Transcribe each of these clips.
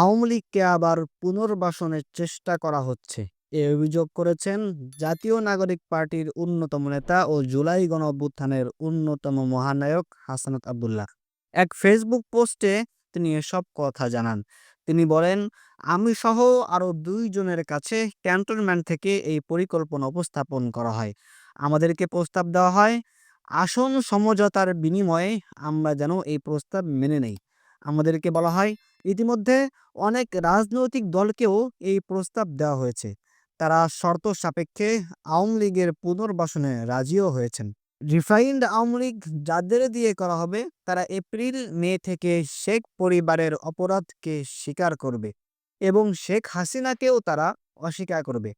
আওয়ামী লীগকে আবার পুনর্বাসনের চেষ্টা করা হচ্ছে। এ অভিযোগ করেছেন জাতীয় নাগরিক পার্টির অন্যতম নেতা ও জুলাই গণ গণঅভ্যুত্থানের অন্যতম মহানায়ক হাসানাত আবদুল্লাহ। এক ফেসবুক পোস্টে তিনি এসব কথা জানান। তিনি বলেন, আমি সহ আরও দুইজনের কাছে ক্যান্টনমেন্ট থেকে এই পরিকল্পনা উপস্থাপন করা হয়। আমাদেরকে প্রস্তাব দেওয়া হয়, আসন সমঝোতার বিনিময়ে আমরা যেন এই প্রস্তাব মেনে নেই। আমাদেরকে বলা হয়। ইতিমধ্যে অনেক রাজনৈতিক দলকেও এই প্রস্তাব দেওয়া হয়েছে। তারা শর্ত সাপেক্ষে আওয়ামী লীগের পুনর্বাসনে রাজিও হয়েছেন। রিফাইন্ড আওয়ামী লীগ যাদের দিয়ে করা হবে, তারা এপ্রিল, মে থেকে শেখ পরিবারের অপরাধকে স্বীকার করবে এবং শেখ হাসিনাকেও তারা অস্বীকার করবে।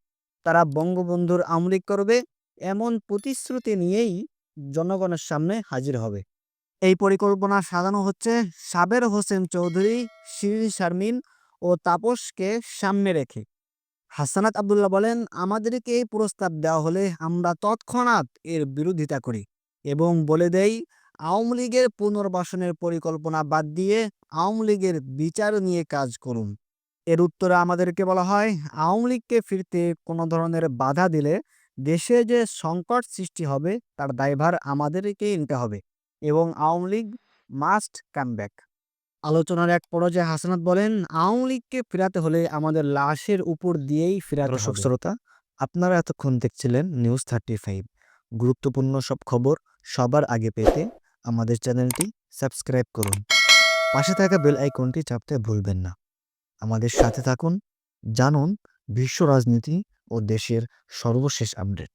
তারা বঙ্গবন্ধুর আওয়ামী লীগ করবে, এমন প্রতিশ্রুতি নিয়েই জনগণের সামনে হাজির হবে। এই পরিকল্পনা সাজানো হচ্ছে সাবের হোসেন চৌধুরী শিরিন শারমিন ও তাপসকে সামনে রেখে। হাসানাত আবদুল্লাহ বলেন, আমাদেরকে এই প্রস্তাব দেওয়া হলে আমরা তৎক্ষণাৎ এর বিরোধিতা করি এবং বলে দেই, আওয়ামী লীগের পুনর্বাসনের পরিকল্পনা বাদ দিয়ে আওয়ামী লীগের বিচার নিয়ে কাজ করুন। এর উত্তরে আমাদেরকে বলা হয়, আওয়ামী লীগকে ফিরতে কোনো ধরনের বাধা দিলে দেশে যে সংকট সৃষ্টি হবে, তার দায়ভার আমাদেরকেই নিতে হবে। এবং Awami League must come back আলোচনার এক পর্যায়ে হাসানাত বলেন আওয়ামী লীগকে ফেরাতে হলে আমাদের লাশের উপর দিয়েই ফেরাতে দর্শক হবে। শ্রোতা আপনারা এতক্ষণ দেখছিলেন নিউজ থার্টি ফাইভ গুরুত্বপূর্ণ সব খবর সবার আগে পেতে আমাদের চ্যানেলটি সাবস্ক্রাইব করুন। পাশে থাকা বেল আইকনটি চাপতে ভুলবেন না। আমাদের সাথে থাকুন জানুন বিশ্ব রাজনীতি ও দেশের সর্বশেষ আপডেট।